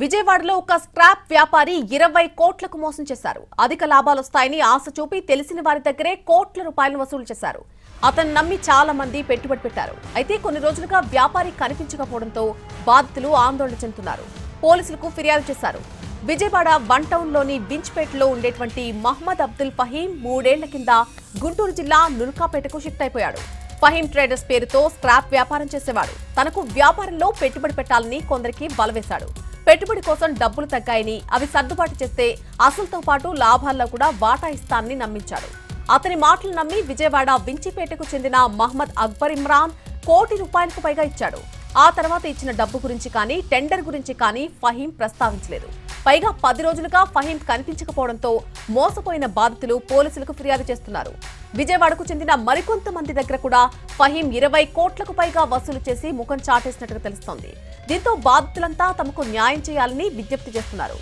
విజయవాడలో ఒక స్క్రాప్ వ్యాపారి ఇరవై కోట్లకు మోసం చేశారు. అధిక లాభాలు వస్తాయని ఆశ చూపి తెలిసిన వారి దగ్గరే కోట్ల రూపాయలను వసూలు చేశారు. అతను నమ్మి చాలా మంది పెట్టుబడి పెట్టారు. అయితే కొన్ని రోజులుగా వ్యాపారి కనిపించకపోవడంతో బాధితులు ఆందోళన చెందుతున్నారు. పోలీసులకు ఫిర్యాదు చేశారు. విజయవాడ వన్ టౌన్లోని బించ్పేటలో ఉండేటువంటి మహమ్మద్ అబ్దుల్ ఫహీం మూడేళ్ళ కింద గుంటూరు జిల్లా నుల్కాపేటకు షిఫ్ట్ అయిపోయాడు. ఫహీం ట్రేడర్స్ పేరుతో స్క్రాప్ వ్యాపారం చేసేవాడు. తనకు వ్యాపారంలో పెట్టుబడి పెట్టాలని కొందరికి బలవేశాడు. పెట్టుబడి కోసం డబ్బులు తగ్గాయని అవి సర్దుబాటు చేస్తే అసలుతో పాటు లాభాల్లో కూడా వాటా ఇస్తానని నమ్మించాడు అతని మాటలు నమ్మి విజయవాడ వించిపేటకు చెందిన మహ్మద్ అక్బర్ ఇమ్రాన్ కోటి రూపాయలకు పైగా ఇచ్చాడు. ఆ తర్వాత ఇచ్చిన డబ్బు గురించి కానీ టెండర్ గురించి కానీ ఫహీం ప్రస్తావించలేదు. పైగా పది రోజులుగా ఫహీం కనిపించకపోవడంతో మోసపోయిన బాధితులు పోలీసులకు ఫిర్యాదు చేస్తున్నారు. విజయవాడకు చెందిన మరికొంతమంది దగ్గర కూడా ఫహీం ఇరవై కోట్లకు పైగా వసూలు చేసి ముఖం చాటేసినట్టుగా తెలుస్తోంది. దీంతో బాధితులంతా తమకు న్యాయం చేయాలని విజ్ఞప్తి చేస్తున్నారు.